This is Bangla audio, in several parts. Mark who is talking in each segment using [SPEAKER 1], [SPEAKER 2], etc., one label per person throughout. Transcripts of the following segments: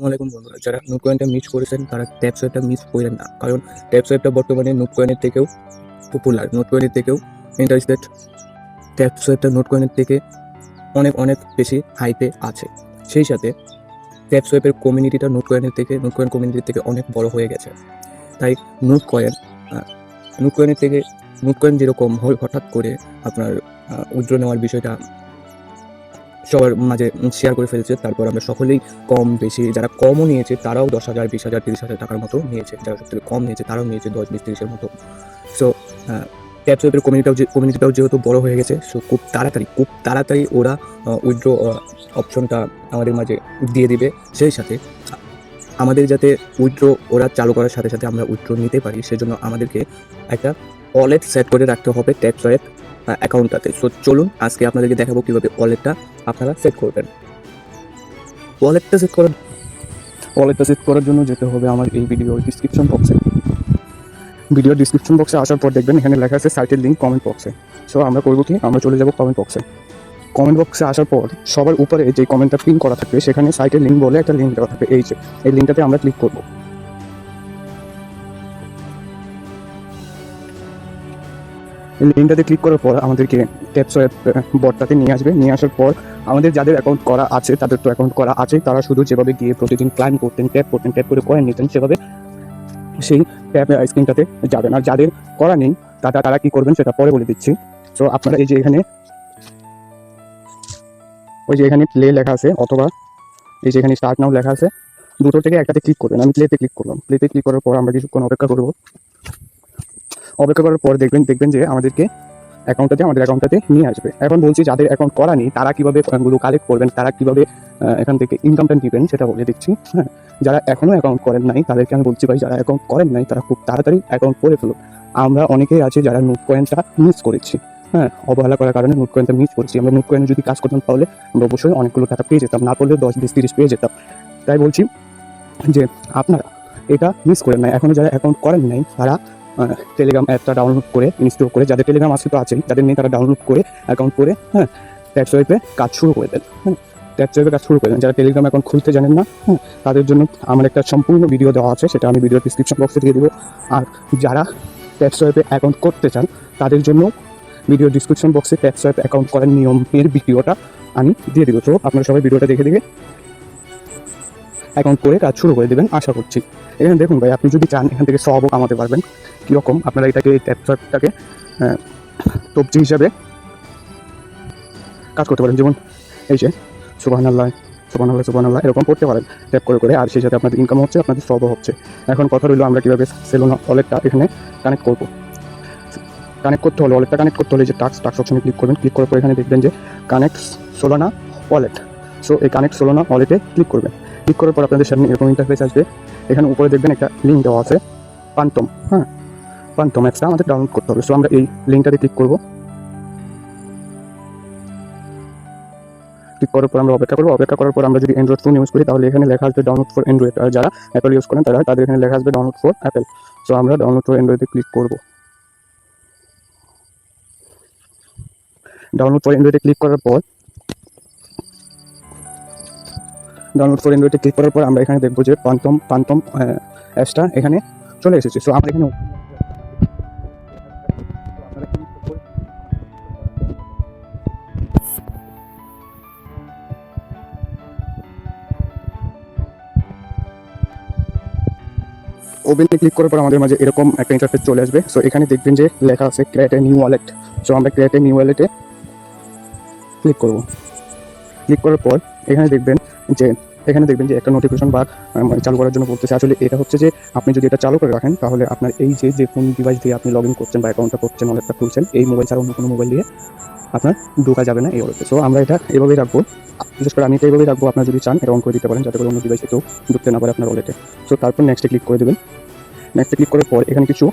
[SPEAKER 1] আসসালামাইকুম বন্ধুরা, যারা নোট কয়েনটা মিস করেছেন, তারা ট্যাপ সোয়েবটা মিস করেন না। কারণ ট্যাপ সোয়েবটা বর্তমানে নোট কয়েনের থেকেও পপুলার নোট কয়েনের থেকেও ইন্টারেস্টেড ট্যাপ সোয়েবটা নোট কয়েনের থেকে অনেক অনেক বেশি হাইপে আছে। সেই সাথে ট্যাপ সোয়েবের কমিউনিটিটা নোট কয়েনের থেকে নোট কয়েন কমিউনিটির থেকে অনেক বড় হয়ে গেছে। তাই নোট কয়েন নোট কয়েনের থেকে নোট কয়েন যেরকম হঠাৎ করে আপনার উজ্জ্বল নেওয়ার বিষয়টা সবার মাঝে শেয়ার করে ফেলেছে। তারপর আমরা সকলেই কম বেশি, যারা কমও নিয়েছে, তারাও দশ হাজার, বিশ হাজার, তিরিশ হাজার টাকার মতো নিয়েছে। যারা সব থেকে কম নিয়েছে, তারাও নিয়েছে দশ, বিশ, তিরিশের মতো। সো ট্যাপ সোয়েপের কমিউনিটাও যে কমিউনিটিটাও যেহেতু বড় হয়ে গেছে সো খুব তাড়াতাড়ি খুব তাড়াতাড়ি ওরা উইথড্র অপশনটা আমাদের মাঝে দিয়ে দিবে। সেই সাথে আমাদের যাতে উইথড্র ওরা চালু করার সাথে সাথে আমরা উইথড্র নিতে পারি, সেজন্য আমাদেরকে একটা ওয়ালেট সেট করে রাখতে হবে ট্যাপ সোয়েপ অ্যাকাউন্টটাতে। সো চলুন আজকে আপনাদেরকে দেখাবো কীভাবে ওয়ালেটটা আপনারা সেট করবেন। ওয়ালেটটা সেট করার ওয়ালেটটা সেট করার জন্য যেতে হবে আমার এই ভিডিও ডিসক্রিপশন বক্সে ভিডিও ডিসক্রিপশন বক্সে আসার পর দেখবেন এখানে লেখা আছে সাইটের লিঙ্ক কমেন্ট বক্সে সো আমরা করব কি? আমরা চলে যাব কমেন্ট বক্সে কমেন্ট বক্সে আসার পর সবার উপরে যে কমেন্টটা পিন করা থাকবে, সেখানে সাইটের লিঙ্ক বলে একটা লিঙ্ক দেওয়া থাকবে। এই যে, এই লিঙ্কটাতে আমরা ক্লিক করব। লিঙ্কটাতে ক্লিক করার পর আমাদেরকে ট্যাপসোয়েপ বটটাতে নিয়ে আসবে। নিয়ে আসার পর আমাদের যাদের অ্যাকাউন্ট করা আছে, তাদের তো অ্যাকাউন্ট করা আছে, তারা শুধু যেভাবে গিয়ে প্রতিদিন ক্লাইম করতেন ট্যাপ করতেন ট্যাপ করে কয়েন নিতেন, সেভাবে সেই ট্যাপ স্ক্রিনটাতে যাবেন। আর যাদের করা নেই, তারা তারা কি করবেন সেটা পরে বলে দিচ্ছি। তো আপনারা এই যে এখানে, ওই যে এখানে প্লে লেখা আছে, অথবা এই যে এখানে স্টার্ট নাও লেখা আছে, দুটো থেকে একটাতে ক্লিক করবেন। আমি প্লেতে ক্লিক করলাম। প্লেতে ক্লিক করার পর আমরা কিছুক্ষণ অপেক্ষা করব। অপেক্ষা করার পর দেখবেন দেখবেন যে আমাদেরকে অ্যাকাউন্টটাতে আমাদের অ্যাকাউন্টটাতে নিয়ে আসবে। এখন বলছি, যাদের অ্যাকাউন্ট করা নেই, তারা কীভাবে কয়েনগুলো কালেক্ট করবেন, তারা কীভাবে এখান থেকে ইনকামটা নেবেন সেটা বলে দিচ্ছি হ্যাঁ। যারা এখনও অ্যাকাউন্ট করেন নাই, তাদেরকে আমি বলছি ভাই, যারা অ্যাকাউন্ট করেন নাই, তারা খুব তাড়াতাড়ি অ্যাকাউন্ট করে ফেলো আমরা অনেকেই আছে যারা নোট কয়েনটা মিস করেছি হ্যাঁ। অবহেলা করার কারণে নোট কয়েনটা মিস করছি। আমরা নোট কয়েনে যদি কাজ করতাম, তাহলে আমরা অবশ্যই অনেকগুলো টাকা পেয়ে যেতাম। না করলে দশ, বিশ, তিরিশ পেয়ে যেতাম। তাই বলছি যে আপনারা এটা মিস করেন নাই। এখনও যারা অ্যাকাউন্ট করেন নাই, তারা টেলিগ্রাম অ্যাপটা ডাউনলোড করে ইনস্টল করে, যাদের টেলিগ্রাম আছে তো আছেই, যাদের নেই তারা ডাউনলোড করে অ্যাকাউন্ট করে হ্যাঁ ট্যাক্স ওয়েপে কাজ শুরু করে দেন হ্যাঁ ট্যাক্স ওয়েপে কাজ শুরু করে দেন। যারা টেলিগ্রাম অ্যাকাউন্ট খুলতে জানেন না হ্যাঁ তাদের জন্য আমার একটা সম্পূর্ণ ভিডিও দেওয়া আছে, সেটা আমি ভিডিও ডিসক্রিপশন বক্সে দিয়ে দেবো। আর যারা ট্যাক্স ওয়েপে অ্যাকাউন্ট করতে চান, তাদের জন্য ভিডিও ডিসক্রিপশন বক্সে ট্যাক্স ওয়েপ অ্যাকাউন্ট করার নিয়মের ভিডিওটা আমি দিয়ে দেবো। তো আপনারা সবাই ভিডিওটা দেখে দেখে অ্যাকাউন্ট করে কাজ শুরু করে দেবেন, আশা করছি। এখানে দেখুন ভাই, আপনি যদি চান, এখান থেকে সবও কামাতে পারবেন। কীরকম? আপনারা এটাকে এই ট্যাপটাকে তবজি হিসাবে কাজ করতে পারেন। যেমন এই যে সুবাহান আল্লাহ সুবান আল্লাহ সুবান আল্লাহ এরকম করতে পারেন। ট্যাপ করে করে, আর সেই সাথে আপনাদের ইনকাম হচ্ছে, আপনাদের সবও হচ্ছে। এখন কথা রইল, আমরা কীভাবে সেলোনা ওয়ালেটটা এখানে কানেক্ট করব। কানেক্ট করতে হলে ওয়ালেটটা কানেক্ট করতে হলে যে টাক্স টাক্স অপশনে ক্লিক করবেন। ক্লিক করার পর এখানে দেখবেন যে কানেক্ট সোলানা ওয়ালেট সো এই কানেক্ট সোলানা ওয়ালেটে ক্লিক করবেন। ক্লিক করার পর আপনাদের সামনে এরকম ইন্টারফেস আসবে। এখানে উপরে দেখবেন একটা লিঙ্ক দেওয়া আছে পান্তম হ্যাঁ? পান্তম অ্যাপসটা আমাদের ডাউনলোড করতে হবে। সো আমরা এই লিঙ্কটাতে ক্লিক করব। ক্লিক করার পর আমরা অপেক্ষা করব। অপেক্ষা করার পর আমরা যদি অ্যান্ড্রয়েড ফোন ইউজ করি, তাহলে এখানে লেখা আসবে ডাউনলোড ফর অ্যান্ড্রয়েড আর যারা অ্যাপেল ইউজ করেন, তারা তাদের এখানে লেখা আসবে ডাউনলোড ফর অ্যাপেল সো আমরা ডাউনলোড ফর অ্যান্ড্রয়েডে ক্লিক করব। ডাউনলোড ফর অ্যান্ড্রয়েডে ক্লিক করার পর ডাউনলোড ফর অ্যান্ড্রয়েডে ক্লিক করার পর আমরা এখানে দেখব যে পান্তম পান্তম অ্যাপসটা এখানে চলে এসেছে। সো আমরা এখানে ওপেনে ক্লিক করার পর আমাদের মাঝে এরকম একটা ইন্টারফেস চলে আসবে। সো এখানে দেখবেন যে লেখা আছে create a new wallet so আমরা ক্রিয়েট এ নিউ ওয়ালেটে ক্লিক করব। ক্লিক করার পর এখানে দেখবেন যে এখানে দেখবেন যে একটা নোটিফিকেশন বার চালু করার জন্য বলতেছে। আসলে এটা হচ্ছে যে, আপনি যদি এটা চালু করে রাখেন, তাহলে আপনার এই যে যে ফোন ডিভাইস দিয়ে আপনি লগ ইন করছেন বা অ্যাকাউন্টটা করছেন, অনেকটা খুলছেন, এই মোবাইল ছাড়া অন্য কোনো মোবাইল দিয়ে আপনার ঢোকা যাবে না এই ওয়ালেটে সো আমরা এটা এভাবেই রাখব। বিশেষ করে আমি এটা এইভাবেই রাখব, আপনার যদি চান, এটা অন করে দিতে পারেন, যাতে করে অন্য ডিভাইসে কেউ ঢুকতে না পারে আপনার ওয়ালেটে সো তারপর নেক্সটে ক্লিক করে দেবেন। নেক্সটে ক্লিক করার পর এখানে কিছু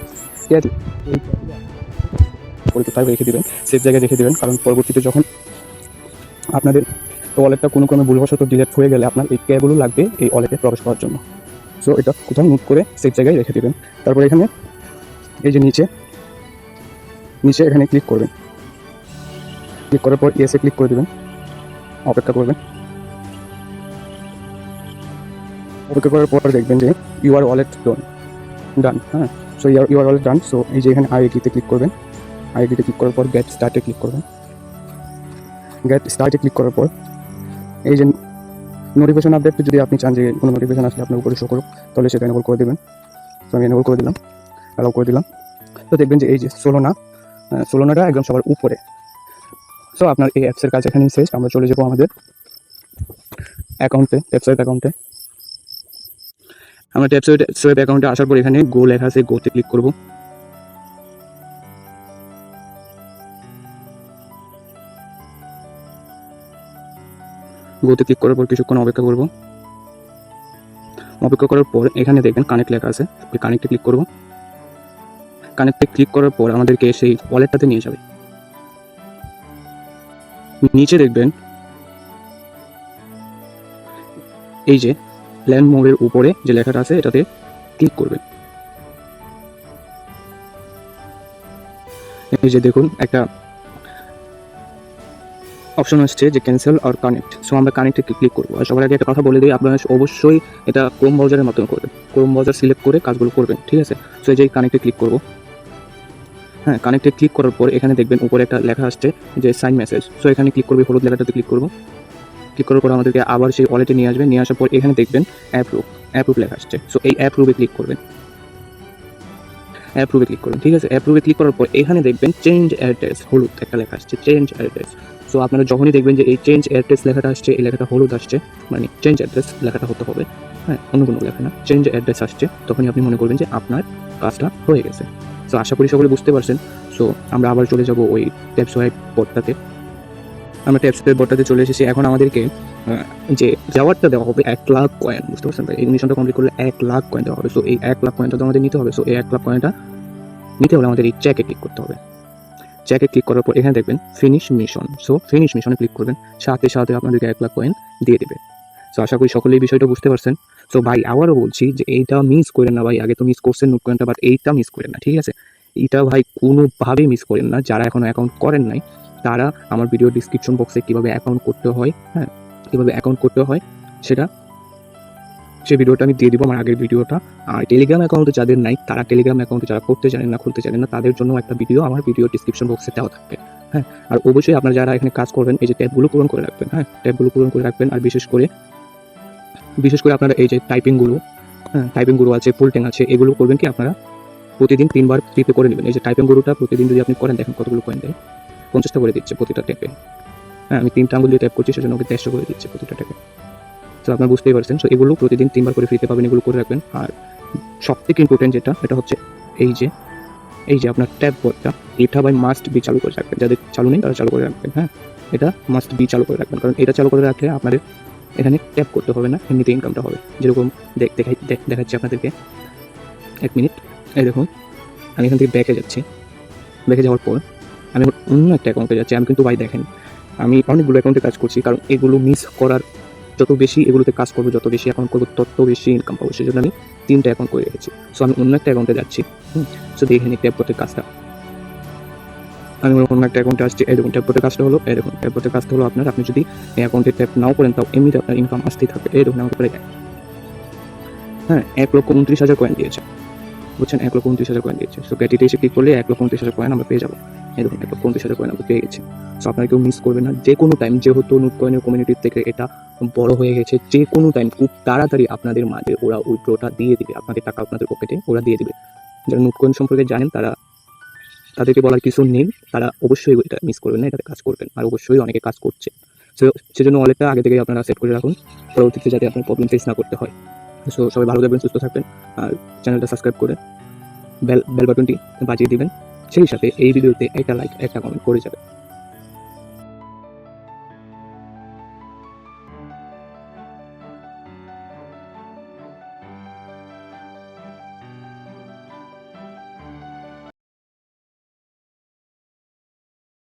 [SPEAKER 1] কোথায় রেখে দেবেন সেফ জায়গায় রেখে দেবেন, কারণ পরবর্তীতে যখন আপনাদের ওয়ালেটটা কোনো ক্রমে ভুলবশত ডিলেট হয়ে গেলে আপনার এই ক্যাগুলো লাগবে এই ওয়ালেটে প্রবেশ করার জন্য। সো এটা কোথাও নোট করে সেফ জায়গায় রেখে দেবেন। তারপর এখানে এই যে নিচে নিচে এখানে ক্লিক করবেন। ক্লিক করার পর ইয়েসে ক্লিক করে দেবেন। অপেক্ষা করবেন। অপেক্ষা করার পর দেখবেন যে you are wallet done done হ্যাঁ? So your you are wallet done so এই যে এখানে আইডিতে ক্লিক করবেন। আইডিতে ক্লিক করার পর গেট স্টার্টে ক্লিক করবেন। গেট স্টার্টে ক্লিক করার পর এই যে নোটিফিকেশন আপডেট যদি আপনি চান যে কোনো নোটিফিকেশন আসলে আপনার উপরে শো করুক, তাহলে সেটা এনেবল করে দেবেন। তো আমি এনেবল করে দিলাম অ্যালাউ করে দিলাম। তো দেখবেন যে এই যে সোলোনা সোলোনাটা একদম সবার উপরে। সো আপনার এই অ্যাপসের কাজ এখানেই শেষ, আমরা চলে যাব আমাদের অ্যাকাউন্টে ওয়েবসাইট অ্যাকাউন্টে আমরা ট্যাপসোয়েট সোয়েব অ্যাকাউন্টে আসার পর এখানে গো লেখা আছে গোতে ক্লিক করব। গোতে ক্লিক করার পর কিছুক্ষণ অপেক্ষা করব। অপেক্ষা করার পর এখানে দেখবেন কানেক্ট লেখা আছে। কানেক্টে ক্লিক করব। কানেক্টে ক্লিক করার পর আমাদেরকে সেই ওয়ালেটটাতে নিয়ে যাবে। নিচে দেখবেন এই যে ল্যান্ড মোড়ের উপরে যে লেখাটা আছে, এটাতে ক্লিক করবেন। এই যে দেখুন, একটা অপশন আসছে যে ক্যান্সেল আর কানেক্ট সো আমরা কানেক্টে ক্লিক করব। আর সবার আগে একটা কথা বলে দিই, আপনারা অবশ্যই এটা ক্রোম ব্রাউজারের মতন করবেন। ক্রোম ব্রাউজার সিলেক্ট করে কাজগুলো করবেন, ঠিক আছে? সো এই যে কানেক্টে ক্লিক করব। হ্যাঁ কানেক্টে ক্লিক করার পর এখানে দেখবেন উপরে একটা লেখা আসছে যে সাইন মেসেজ সো এখানে ক্লিক করবে, হলুদ লেখাটাতে ক্লিক করব। ক্লিক করার পর আমাদেরকে আবার সেই ওয়ালেটে নিয়ে আসবে। নিয়ে আসার পর এখানে দেখবেন অ্যাপ্রুভ অ্যাপ্রুভ লেখা আসছে। সো এই অ্যাপ্রুভে ক্লিক করবেন। অ্যাপ্রুভে ক্লিক করুন, ঠিক আছে? অ্যাপ্রুভে ক্লিক করার পর এখানে দেখবেন চেঞ্জ অ্যাড্রেস হলুদ একটা লেখা আসছে চেঞ্জ অ্যাড্রেস সো আপনারা যখনই দেখবেন যে এই চেঞ্জ অ্যাড্রেস লেখাটা আসছে, এই লেখাটা হলুদ আসছে মানে চেঞ্জ অ্যাড্রেস লেখাটা হতে হবে হ্যাঁ অন্য কোনো লেখা না চেঞ্জ অ্যাড্রেস আসছে, তখনই আপনি মনে করবেন যে আপনার কাজটা হয়ে গেছে। সো আশা করি সকলে বুঝতে পারছেন। সো আমরা আবার চলে যাব ওই ট্যাপ বোর্ডটাতে আমরা ট্যাপ সোয়াইপ বোর্ডটাতে চলে এসেছি। এখন আমাদেরকে যে যাওয়ারটা দেওয়া হবে এক লাখ কয়েন বুঝতে পারছেন ভাই মিশনটা কমপ্লিট করলে এক লাখ কয়েন দেওয়া হবে। সো এই এক লাখ কয়েনটা তো আমাদের নিতে হবে। সো এই এক লাখ কয়েনটা নিতে হলে আমাদের এই চ্যাকে ক্লিক করতে হবে। চ্যাকে ক্লিক করার পর এখানে দেখবেন ফিনিশ মিশন সো ফিনিশ মিশনে ক্লিক করবেন। সাথে সাথে আপনাদেরকে এক লাখ কয়েন দিয়ে দেবে। সো আশা করি সকলে এই বিষয়টা বুঝতে পারছেন। সো ভাই, আবারও বলছি যে এইটা মিস করেন না ভাই। আগে তো মিস করছেন নোট কয়েনটা বাট এইটা মিস করেন না, ঠিক আছে? এইটা ভাই কোনোভাবেই মিস করেন না। যারা এখনও অ্যাকাউন্ট করেন নাই তারা আমার ভিডিও ডিসক্রিপশন বক্সে কীভাবে অ্যাকাউন্ট করতে হয় হ্যাঁ কীভাবে অ্যাকাউন্ট করতে হয়, সেটা সেই ভিডিওটা আমি দিয়ে দিব আমার আগের ভিডিওটা আর টেলিগ্রাম অ্যাকাউন্টে যাদের নাই, তারা টেলিগ্রাম অ্যাকাউন্টে যারা করতে জানেন না, খুলতে জানেন না, তাদের জন্য একটা ভিডিও আমার ভিডিও ডিসক্রিপশন বক্সে দেওয়া থাকবে হ্যাঁ। আর অবশ্যই আপনারা যারা এখানে কাজ করবেন, এই যে ট্যাবগুলো পূরণ করে রাখবেন হ্যাঁ ট্যাবগুলো পূরণ করে রাখবেন, আর বিশেষ করে বিশেষ করে আপনারা এই যে টাইপিংগুলো হ্যাঁ টাইপিংগুলো আছে ফুলটেং আছে, এগুলো করবেন কি আপনারা প্রতিদিন তিনবার ফ্রিতে করে নেবেন। এই যে টাইপিং গুরুটা প্রতিদিন যদি আপনি করেন, দেখেন কতগুলো কয়েন দেয়। পঞ্চাশটা করে দিচ্ছে প্রতিটা ট্যাপে হ্যাঁ আমি তিনটা আঙুল দিয়ে ট্যাপ করছি, সেজন্য ওকে দেড়শো করে দিচ্ছে প্রতিটা ট্যাপে তো আপনার বুঝতেই পারছেন। সো এগুলো প্রতিদিন তিনবার করে ফ্রিতে পাবেন, এগুলো করে রাখবেন। আর সব থেকে ইম্পর্টেন্ট যেটা এটা হচ্ছে এই যে এই যে আপনার ট্যাপ বোর্ডটা এটা বাই মাস্ট বি চালু করে রাখবেন। যাদের চালু নেই, তারা চালু করে রাখবেন হ্যাঁ? এটা মাস্ট বি চালু করে রাখবেন। কারণ এটা চালু করে রাখলে আপনাদের এখানে ট্যাপ করতে হবে না এমনিতে ইনকামটা হবে। যেরকম দেখ, দেখাই, দেখ- দেখাচ্ছি আপনাদেরকে। এক মিনিট এই দেখুন, আমি এখান থেকে ব্যাকে যাচ্ছি। ব্যাকে যাওয়ার পর আমি অন্য একটা অ্যাকাউন্টে যাচ্ছি, আমি কিন্তু ভাই দেখেন। আমি অনেকগুলো অ্যাকাউন্টে কাজ করছি, কারণ এগুলো মিস করার যত বেশি এগুলোতে কাজ করব, যত বেশি অ্যাকাউন্ট করব, তত বেশি ইনকাম পাবো। সেই জন্য আমি তিনটা অ্যাকাউন্ট করে রেখেছি। সো আমি অন্য একটা অ্যাকাউন্টে যাচ্ছি। সো দেখে নিই ট্যাপ কাজটা। আমি অন্য একটা অ্যাকাউন্টে আসছি। এরকম দেখুন ট্যাপ করতে কাজটা হলো এরকম দেখুন ট্যাপ করতে কাজটা হলো আপনার, আপনি যদি এই অ্যাকাউন্টে ট্যাপ নাও করেন, তাও এমনিতে আপনার ইনকাম আসতেই থাকবে। দেখুন, আমাকে পরে হ্যাঁ এক লক্ষ উনত্রিশ হাজার কয়েন দিয়েছে। বুঝছেন? এক লক্ষ উনত্রিশ হাজার কয়েন দিয়েছে। সো গ্যাটিতে এসে ক্লিক করলে এক লক্ষ উনত্রিশ হাজার কয়েন আমরা পেয়ে যাব। এই দেখুন এক লক্ষ উনত্রিশ হাজার কয়েন আমরা পেয়ে গেছি। সো আপনারা কেউ মিস করবেন না। যে কোনো টাইম যেহেতু নোট কয়েনের কমিউনিটির থেকে এটা বড় হয়ে গেছে, যে কোনো টাইম খুব তাড়াতাড়ি আপনাদের মাঝে ওরা উইড্রোটা দিয়ে দিবে। আপনাদের টাকা আপনাদের পকেটে ওরা দিয়ে দিবে। যারা নোট কয়েন সম্পর্কে জানেন, তারা তাদেরকে বলার কিছু নেই। তারা অবশ্যই এটা মিস করবেন না, এটাতে কাজ করবেন। আর অবশ্যই অনেকে কাজ করছে। সো সেজন্য ওয়ালেটটা আগে থেকে আপনারা সেট করে রাখুন। পরবর্তীতে যাতে আপনার প্রবলেম ফেস না করতে হয়। সো সবাই ভালো থাকবেন, সুস্থ থাকবেন। আর চ্যানেলটা সাবস্ক্রাইব করে বেল বেল বাটনটি বাজিয়ে দিবেন। সেই সাথে এই ভিডিওতে একটা লাইক একটা কমেন্ট করে যাবেন